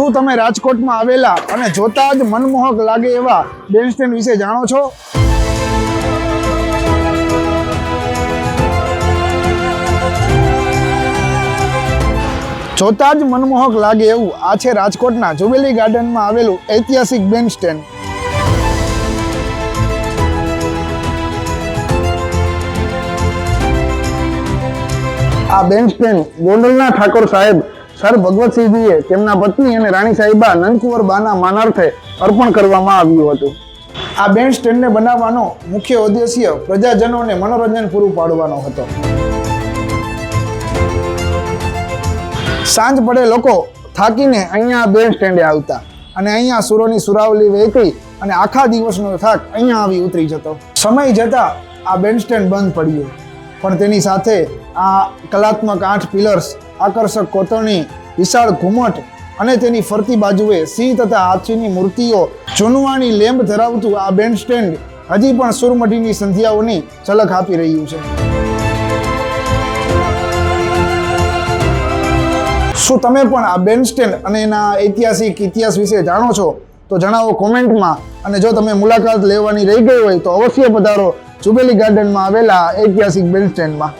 શું તમે રાજકોટમાં આવેલા અને જોતા જ મનમોહક લાગે એવા બેન્ડ સ્ટેન્ડ વિશે જાણો છો? જોતા જ મનમોહક લાગે એવું આ છે રાજકોટના જુબેલી ગાર્ડનમાં આવેલું ઐતિહાસિક બેન્ડ આ બેન્ચ સ્ટેન્ડ ગોંડલના ઠાકોર સાહેબ સર ભગવતસિંહજીએ તેમના પત્ની અને રાણી સાહેબા નંદકુંવર બાના માનાર્થે અર્પણ કરવામાં આવ્યું હતું. આ બેન્ડ સ્ટેન્ડને બનાવવાનો મુખ્ય ઉદ્દેશ્ય પ્રજાજનોને મનોરંજન પૂરું પાડવાનો હતો. સાંજ પડે લોકો થાકીને અહીંયા બેન્ડ સ્ટેન્ડે આવતા અને અહીંયા સુરોની સુરાવલી વહેતી અને આખા દિવસનો થાક અહીંયા આવી ઉતરી જતો. સમય જતાં આ બેન્ડ સ્ટેન્ડ બંધ પડ્યું. પણ તેની સાથે આ કલાત્મક આઠ પિલર્સ આકર્ષક કોતરણી, વિશાળ ઘુમટ અને તેની ફરતી બાજુએ સિંહ તથા હાથીની મૂર્તિઓ ચૂનવાની લેમ્પ ધરાવતું આ બેન્ડ સ્ટેન્ડ હજી પણ સુરમઢીની સંધ્યાઓની ઝલક આપી રહ્યું છે. શું તમે પણ આ બેન્ડ સ્ટેન્ડ અને એના ઐતિહાસિક ઇતિહાસ વિશે જાણો છો? તો જણાવો કોમેન્ટમાં અને જો તમે મુલાકાત લેવાની રહી ગઈ હોય તો અવશ્ય પધારો જુબેલી ગાર્ડનમાં આવેલા ઐતિહાસિક બેલ સ્ટેન્ડમાં